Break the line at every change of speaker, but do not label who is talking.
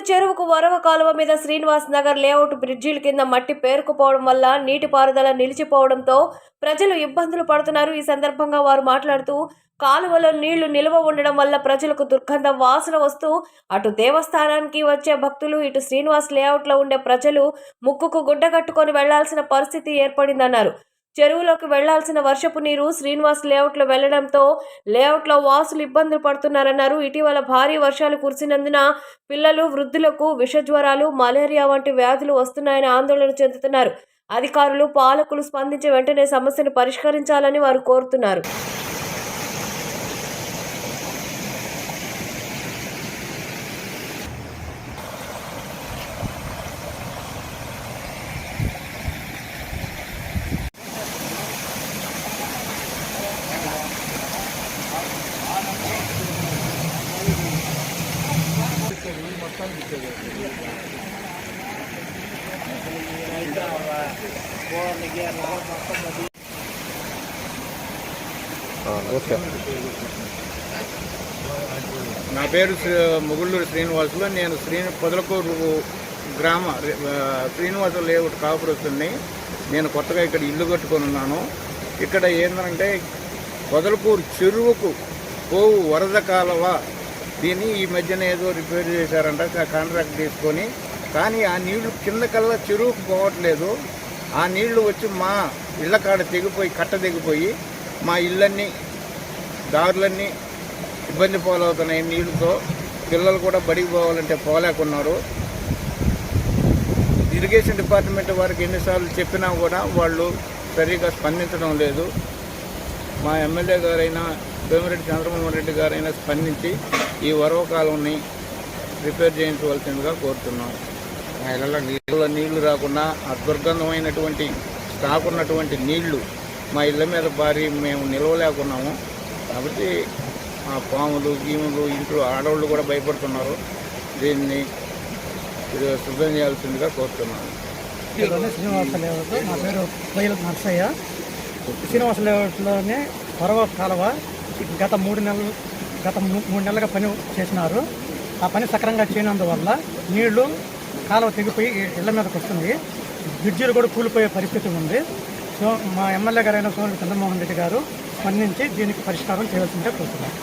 పొదలకూరు చెరువుకు వరవ కాలువ మీద శ్రీనివాస్ నగర్ లేఅవుట్ బ్రిడ్జిల కింద మట్టి పేరుకుపోవడం వల్ల నీటిపారుదల నిలిచిపోవడంతో ప్రజలు ఇబ్బందులు పడుతున్నారు. ఈ సందర్భంగా వారు మాట్లాడుతూ కాలువలో నీళ్ళు నిల్వ ఉండడం వల్ల ప్రజలకు దుర్గంధం వాసన వస్తూ అటు దేవస్థానానికి వచ్చే భక్తులు ఇటు శ్రీనివాస్ లేఅవుట్లో ఉండే ప్రజలు ముక్కుకు గుడ్డ కట్టుకొని వెళ్ళాల్సిన పరిస్థితి ఏర్పడిందన్నారు. చెరువులోకి వెళ్ళాల్సిన వర్షపు నీరు శ్రీనివాస్ లేఅవుట్లో వెళ్ళడంతో లేఅవుట్లో వాసులు ఇబ్బందులు పడుతున్నారన్నారు. ఇటీవల భారీ వర్షాలు కురిసినందున పిల్లలు వృద్ధులకు విషజ్వరాలు మలేరియా వంటి వ్యాధులు వస్తున్నాయని ఆందోళన చెందుతున్నారు. అధికారులు పాలకులు స్పందించి వెంటనే సమస్యను పరిష్కరించాలని వారు కోరుతున్నారు.
నా పేరు శ్రీ- ముగుళ్ళూరు శ్రీనివాసులు. నేను శ్రీ పొదలకూరు గ్రామ ఆ, శ్రీనివాస లేఅవుట్ కాపురస్తుని నేను కొత్తగా ఇక్కడ ఇల్లు కట్టుకొని ఉన్నాను. ఇక్కడ ఏంటంటే పొదలకూరు చెరువుకు పోవు వరద కాలువ దీన్ని ఈ మధ్యన ఏదో రిపేర్ చేశారంట కాంట్రాక్ట్ తీసుకొని. కానీ ఆ నీళ్ళు కింద కల్లా చెరువుకు పోవట్లేదు. ఆ నీళ్ళు వచ్చి మా ఇళ్ళ కాడ తెగిపోయి కట్ట తెగిపోయి మా ఇళ్ళన్నీ దారులన్నీ ఇబ్బంది పాలవుతున్నాయి నీళ్ళతో పిల్లలు కూడా బడికి పోవాలంటే పోలేకున్నారు. ఇరిగేషన్ డిపార్ట్మెంట్ వారికి ఎన్నిసార్లు చెప్పినా కూడా వాళ్ళు సరిగా స్పందించడం లేదు. మా ఎమ్మెల్యే గారైనా వేమిరెడ్డి చంద్రమోహన్ రెడ్డి గారైనా స్పందించి ఈ వరవ కాలువని రిపేర్ చేయించవలసిందిగా కోరుతున్నాం. మా ఇళ్ళలో నీళ్ళ నీళ్ళు రాకుండా ఆ దుర్గంధమైనటువంటి స్టాక్ ఉన్నటువంటి నీళ్ళు మా ఇళ్ళ మీద భారీ మేము నిలవలేకున్నాము. కాబట్టి ఆ పాములు గీములు ఇంట్లో ఆడవాళ్ళు కూడా భయపడుతున్నారు. దీన్ని శుభ్రం చేయాల్సిందిగా కోరుతున్నాను.
శ్రీనివాస లేఅవుట్ నా పేరు బయలు నర్సయ్య. శ్రీనివాస లేఅవుట్లోనే పొరవ కాలువ గత మూడు నెలలు గత మూడు నెలలుగా పని చేసినారు. ఆ పని సక్రంగా చేయనందువల్ల నీళ్ళు కాలువ తెగిపోయి ఇళ్ళ మీదకి వస్తుంది. బ్రిడ్జిలు కూడా కూలిపోయే పరిస్థితి ఉంది. సో మా ఎమ్మెల్యే గారైన సోమరెడ్డి చంద్రమోహన్ రెడ్డి గారు స్పందించి దీనికి పరిష్కారం చేయవలసిందే కోరుతున్నాను